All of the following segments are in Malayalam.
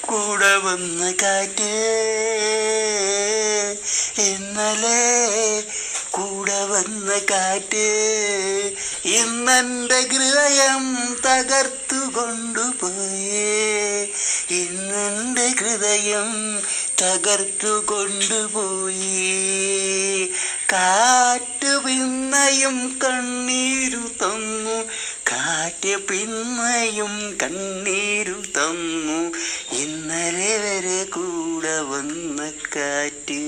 കൂടെ വന്ന് കാറ്റ്. ഇന്നലെ കൂടെ വന്ന് കാറ്റ്. ഇന്നെന്റെ ഹൃദയം തകർത്തു കൊണ്ടുപോയേ ഇന്നെന്റെ ഹൃദയം തകർത്തു കൊണ്ടുപോയി കാറ്റ് പിന്നയും കണ്ണീരു തന്നു. കാറ്റ് പിന്നയും കണ്ണീരു തന്നു. ഇന്നലെ വരെ കൂടെ വന്ന കാറ്റ്.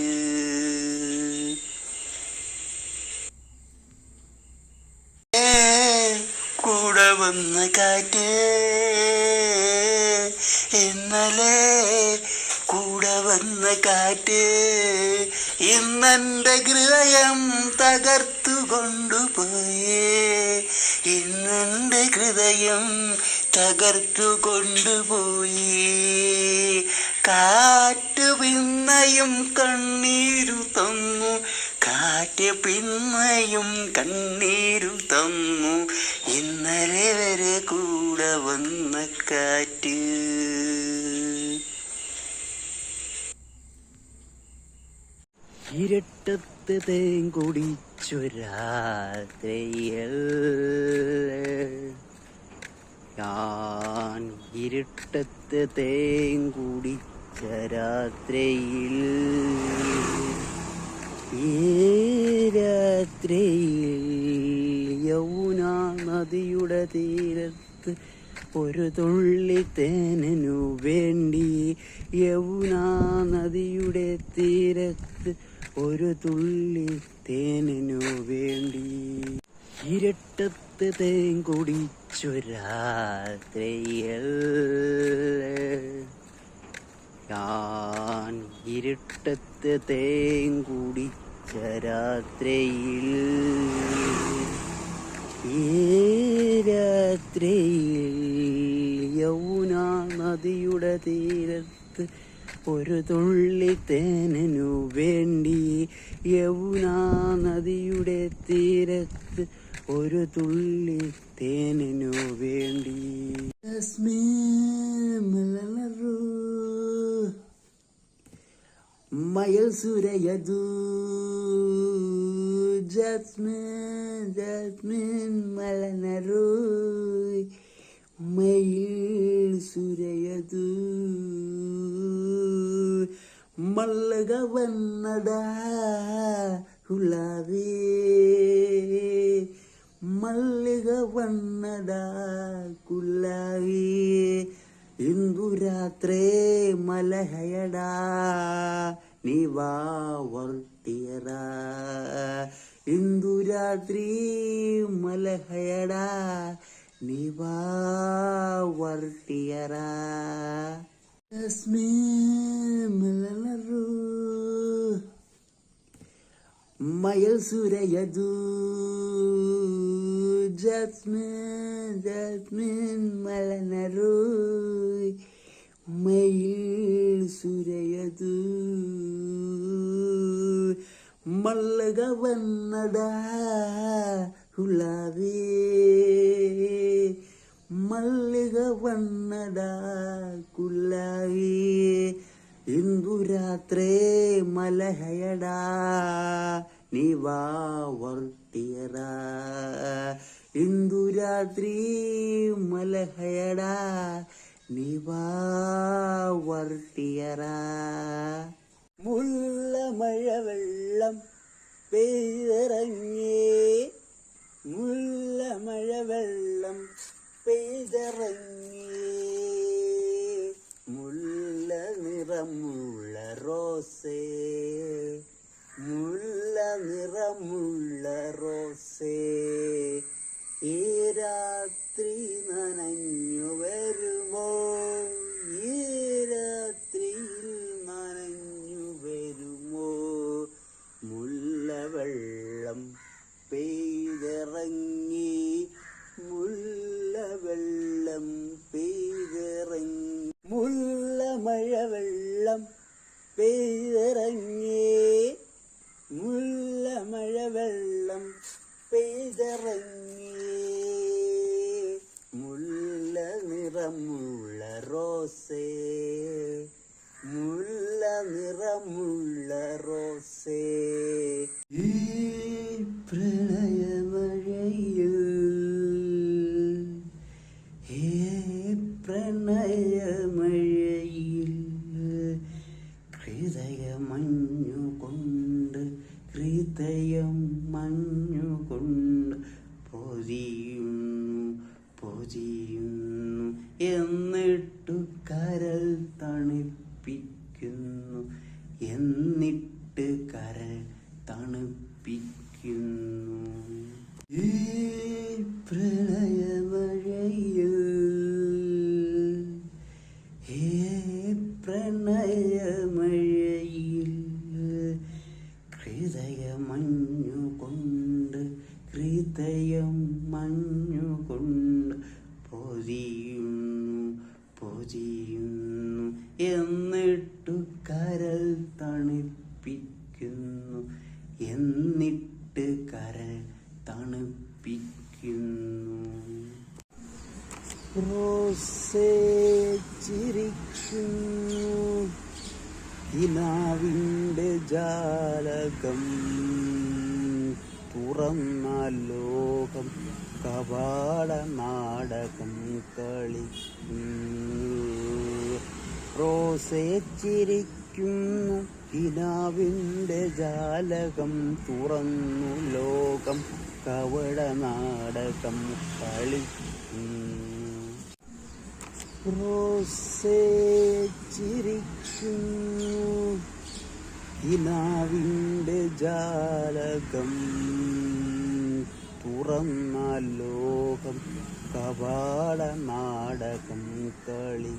കൂടെ വന്ന കാറ്റ്. ഇന്നലെ കൂടെ വന്ന കാറ്റ്. ഇന്നെന്റെ ഹൃദയം തകർത്തു കൊണ്ടുപോയേ ഹൃദയം തകർത്തു കൊണ്ടുപോയി കാറ്റ് പിന്നയും കണ്ണീരു തന്നു. കാറ്റ് പിന്നയും കണ്ണീരു തന്നു. ഇന്നലെ വരെ കൂടെ വന്ന കാറ്റ്. ഇരട്ടത്ത് തേൻ കുടിച്ചു ഞാൻ ഇരുട്ടത്ത് തേൻ കുടിച്ച രാത്രിയിൽ രാത്രിയിൽ യൗന നദിയുടെ തീരത്ത് ഒരു തുള്ളി തേനു വേണ്ടി യൗന നദിയുടെ തീരത്ത് ഒരു തുള്ളി തേനു വേണ്ടി. ഇരട്ടത്ത് തേൻ കുടിച്ചു രാത്രിയിൽ ഞാൻ ഇരുട്ടത്ത് തേൻ കുടിച്ച രാത്രിയിൽ ഈ രാത്രിയിൽ യൗന നദിയുടെ തീരത്ത് ഒരു തുള്ളി തേനു വേണ്ടി യൗന നദിയുടെ തീരത്ത് ഒരു തുള്ളി തേനിനു വേണ്ടി. മയൽ സുരയതു. ജസ്മിൻ ജസ്മിൻ മലനരു. മയിൽ സുരയതു. മല്ലക വന്നട ಹುಳವೇ ಮಲ್ಲಿಗ ಬಣ್ಣದ ಕುಲ್ಲವೇ ಇಂದು ರಾತ್ರಿ ಮಲಹಯಡ ನೀವಾ ಹೊರ್ತಿಯರ ಇಂದು ರಾತ್ರಿ ಮಲಹಯಡ ನೀವಾ ಹೊರ್ತಿಯರ ತಸ್ಮೇ ಮಲನರು മയൽ സുരയതു ஜாஸ்மின் ஜாஸ்மின் மலனருய் மயில் சுரையது. மல்லகவன்னடா குலாவே மல்லிகவன்னடா குலாவே ಇಂದು ರಾತ್ರಿ ಮಲಹಯಡ ನೀವಾ ವರ್ತಿಯರ ഇന്ദു രാത്രി മലഹയടാ നിവാർത്തിയറാ മുള്ള മഴ വെള്ളം പെയ്തിറങ്ങേ മുള്ള മഴ വെള്ളം പെയ്തിറങ്ങേ മുള്ള നിറമുള്ള റോസേ മുള്ള നിറമുള്ള മഴവെള്ളം പെയ്തിറങ്ങേ. മുല്ല മഴവെള്ളം പെയ്തിറങ്ങേ. മുല്ല നിറമുള്ള റോസ് മുല്ല നിറമുള്ള റോസേ. ഈ പ്രണയമഴയിൽ ഹേ പ്രണയമഴയിൽ ഹൃദയം മഞ്ഞുകൊണ്ട് ഹൃദയം മഞ്ഞുകൊണ്ട് പൊതിയുന്നു പൊതിയുന്നു. എന്നിട്ടു കരൽ തണുപ്പിക്കുന്നു ഹൃദയം മഞ്ഞുകൊണ്ട് പൊതിയുന്നു പൊതിയുന്നു. എന്നിട്ടു കരൽ തണുപ്പിക്കുന്നു എന്നിട്ട് കരൽ തണുപ്പിക്കുന്നു. ചിരിക്കുന്നു ഇനാവിന്റെ ജാലകം തുറന്ന ലോകം കവാട നാടകം കളിക്കുന്നു. റോസേ ചിരിക്കുന്നു കിനാവിന്റെ ജാലകം തുറന്നു ലോകം കവട നാടകം കളിക്കുന്നു. റോസേ ചിരിക്കുന്നു കിനാവിന്റെ ജാലകം തുറന്ന ലോകം കവാട നാടകം കളി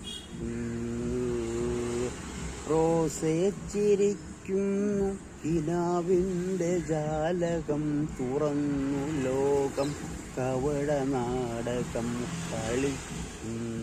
റോസേ ചിരിക്കുന്നു കിനാവിന്റെ ജാലകം തുറന്നു ലോകം കവട നാടകം കളിക്കുന്നു.